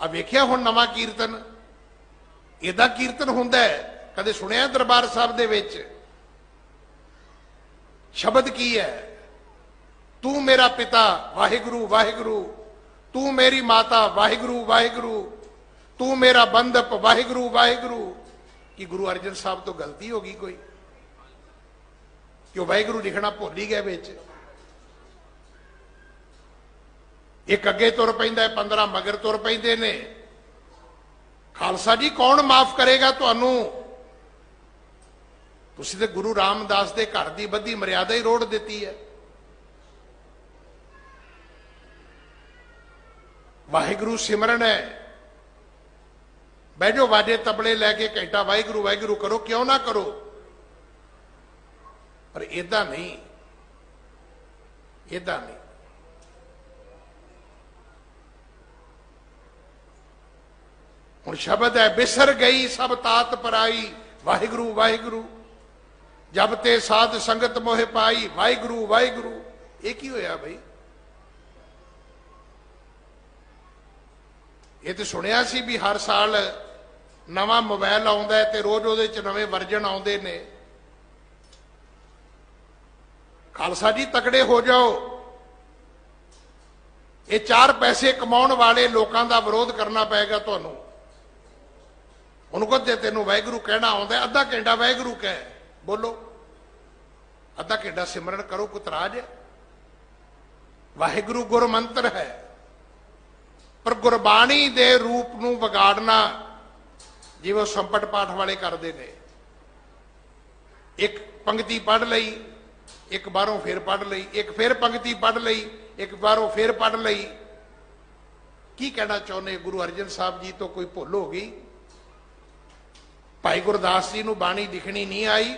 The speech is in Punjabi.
ਆ ਵੇਖਿਆ ਹੁਣ ਨਵਾਂ ਕੀਰਤਨ? ਇਹਦਾ ਕੀਰਤਨ ਹੁੰਦਾ ਹੈ, ਕਦੇ ਸੁਣਿਆ ਦਰਬਾਰ ਸਾਹਿਬ ਦੇ ਵਿੱਚ? ਸ਼ਬਦ ਕੀ ਹੈ? ਤੂੰ ਮੇਰਾ ਪਿਤਾ, ਵਾਹਿਗੁਰੂ ਵਾਹਿਗੁਰੂ। ਤੂੰ ਮੇਰੀ ਮਾਤਾ, ਵਾਹਿਗੁਰੂ ਵਾਹਿਗੁਰੂ। ਤੂੰ ਮੇਰਾ ਬੰਦਪ ਵਾਹਿਗੁਰੂ ਵਾਹਿਗੁਰੂ। ਕਿ ਗੁਰੂ ਅਰਜਨ ਸਾਹਿਬ ਤੋਂ ਗਲਤੀ ਹੋ ਗਈ ਕੋਈ? ਕਿ ਉਹ ਵਾਹਿਗੁਰੂ ਲਿਖਣਾ ਭੁੱਲ ਹੀ ਗਏ ਵਿੱਚ? ਇੱਕ ਅੱਗੇ ਤੁਰ ਪੈਂਦਾ ਹੈ 15 ਮਗਰ ਤੁਰ ਪੈਂਦੇ ਨੇ। ਖਾਲਸਾ ਜੀ ਕੌਣ ਮਾਫ ਕਰੇਗਾ ਤੁਹਾਨੂੰ? ਤੁਸੀਂ ਤੇ ਗੁਰੂ ਰਾਮਦਾਸ ਦੇ ਘਰ ਦੀ ਬੱਧੀ ਮਰਿਆਦਾ ਹੀ ਰੋੜ ਦਿੱਤੀ ਹੈ। ਵਾਹਿਗੁਰੂ ਸਿਮਰਨ ਹੈ। ਬਹਿ ਜਾਓ, ਵਾਜੇ ਤਬਲੇ ਲੈ ਕੇ ਘੰਟਾ ਵਾਹਿਗੁਰੂ ਵਾਹਿਗੁਰੂ ਕਰੋ, ਕਿਉਂ ਨਾ ਕਰੋ? ਪਰ ਇਦਾਂ ਨਹੀਂ। ਇਦਾਂ ਨਹੀਂ। ਹੁਣ ਸ਼ਬਦ ਹੈ, ਬਿਸਰ ਗਈ ਸਭ ਤਾਤ ਪਰਾਈ। ਵਾਹਿਗੁਰੂ ਵਾਹਿਗੁਰੂ, ਜਬ ਤੇ ਸਾਧ ਸੰਗਤ ਮੋਹਿ ਪਾਈ। ਵਾਹਿਗੁਰੂ ਵਾਹਿਗੁਰੂ, ਇਹ ਕੀ ਹੋਇਆ ਬਈ? ਇਹ ਤੇ ਸੁਣਿਆ ਸੀ ਵੀ ਹਰ ਸਾਲ ਨਵਾਂ ਮੋਬਾਈਲ ਆਉਂਦਾ ਤੇ ਰੋਜ਼ ਉਹਦੇ ਚ ਨਵੇਂ ਵਰਜਨ ਆਉਂਦੇ ਨੇ। ਖਾਲਸਾ ਜੀ, ਤਕੜੇ ਹੋ ਜਾਓ। ਇਹ ਚਾਰ ਪੈਸੇ ਕਮਾਉਣ ਵਾਲੇ ਲੋਕਾਂ ਦਾ ਵਿਰੋਧ ਕਰਨਾ ਪਏਗਾ ਤੁਹਾਨੂੰ। ਉਹਨੂੰ ਕਹੋ ਜੇ ਤੈਨੂੰ ਵਾਹਿਗੁਰੂ ਕਹਿਣਾ ਆਉਂਦਾ ਅੱਧਾ ਘੰਟਾ ਵਾਹਿਗੁਰੂ ਕਹਿ। ਬੋਲੋ, ਅੱਧਾ ਘੰਟਾ ਸਿਮਰਨ ਕਰੋ ਕੁਤਰਾਜ ਵਾਹਿਗੁਰੂ ਗੁਰ ਮੰਤਰ ਹੈ। ਪਰ ਗੁਰਬਾਣੀ ਦੇ ਰੂਪ ਨੂੰ ਵਿਗਾੜਨਾ ਜਿਵੇਂ ਉਹ ਸੰਪਟ ਪਾਠ ਵਾਲੇ ਕਰਦੇ ਨੇ। ਇੱਕ ਪੰਕਤੀ ਪੜ੍ਹ ਲਈ, ਇੱਕ ਬਾਹਰੋਂ ਫੇਰ ਪੜ੍ਹ ਲਈ, ਇੱਕ ਫੇਰ ਪੰਕਤੀ ਪੜ੍ਹ ਲਈ, ਇੱਕ ਬਾਹਰੋਂ ਫੇਰ ਪੜ੍ਹ ਲਈ। ਕੀ ਕਹਿਣਾ ਚਾਹੁੰਦੇ ਗੁਰੂ ਅਰਜਨ ਸਾਹਿਬ ਜੀ ਤੋਂ ਕੋਈ ਭੁੱਲ ਹੋ ਗਈ? ਭਾਈ ਗੁਰਦਾਸ ਜੀ ਨੂੰ ਬਾਣੀ ਦਿਖਣੀ ਨਹੀਂ ਆਈ।